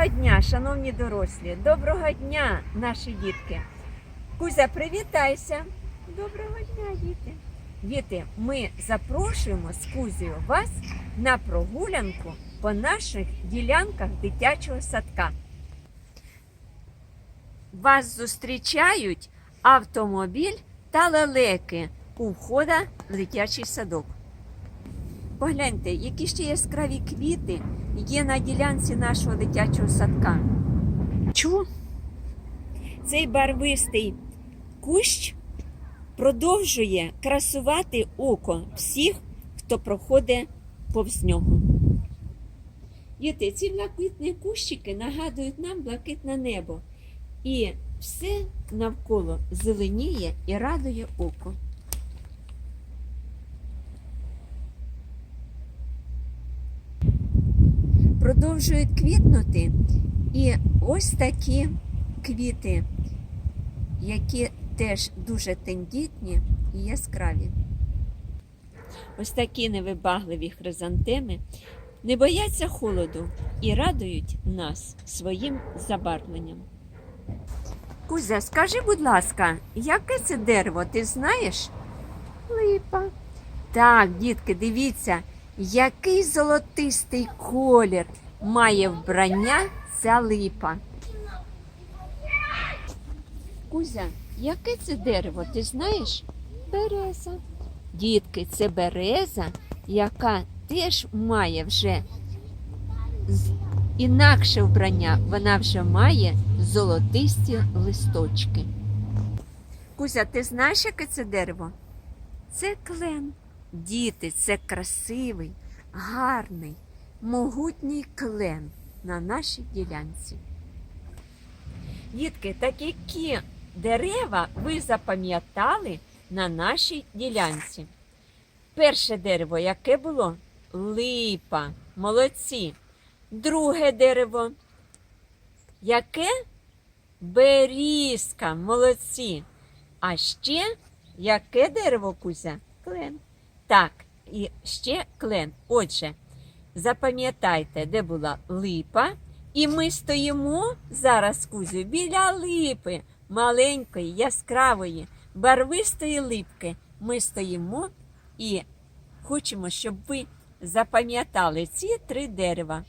Доброго дня, шановні дорослі! Доброго дня, наші дітки! Кузя, привітайся! Доброго дня, діти! Діти, ми запрошуємо з Кузею вас на прогулянку по наших ділянках дитячого садка. Вас зустрічають автомобіль та лелеки у входа в дитячий садок. Погляньте, які ще яскраві квіти є на ділянці нашого дитячого садка. Чу? Цей барвистий кущ продовжує красувати око всіх, хто проходить повз нього. Діти, ці блакитні кущики нагадують нам блакитне небо. І все навколо зеленіє і радує око. Продовжують квітнути. І ось такі квіти, які теж дуже тендітні і яскраві. Ось такі невибагливі хризантеми не бояться холоду і радують нас своїм забарвленням. Кузя, скажи, будь ласка, яке це дерево, ти знаєш? Липа. Так, дітки, дивіться, який золотистий колір має вбрання ця липа. Кузя, яке це дерево, ти знаєш? Береза. Дітки, це береза, яка теж має вже інакше вбрання. Вона вже має золотисті листочки. Кузя, ти знаєш, яке це дерево? Це клен. Діти, це красивий, гарний, могутній клен на нашій ділянці. Дітки, так які дерева ви запам'ятали на нашій ділянці? Перше дерево, яке було? Липа. Молодці. Друге дерево. Яке? Берізка. Молодці. А ще яке дерево, Кузя? Клен. Так, і ще клен. Отже, запам'ятайте, де була липа, і ми стоїмо зараз, Кузю, біля липи, маленької, яскравої, барвистої липки. Ми стоїмо і хочемо, щоб ви запам'ятали ці три дерева.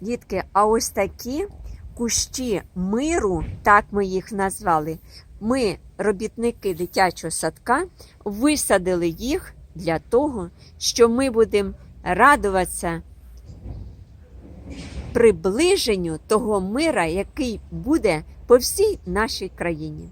Дітки, а ось такі кущі миру, так ми їх назвали. Ми, робітники дитячого садка, висадили їх для того, що ми будемо радуватися приближенню того мира, який буде по всій нашій країні.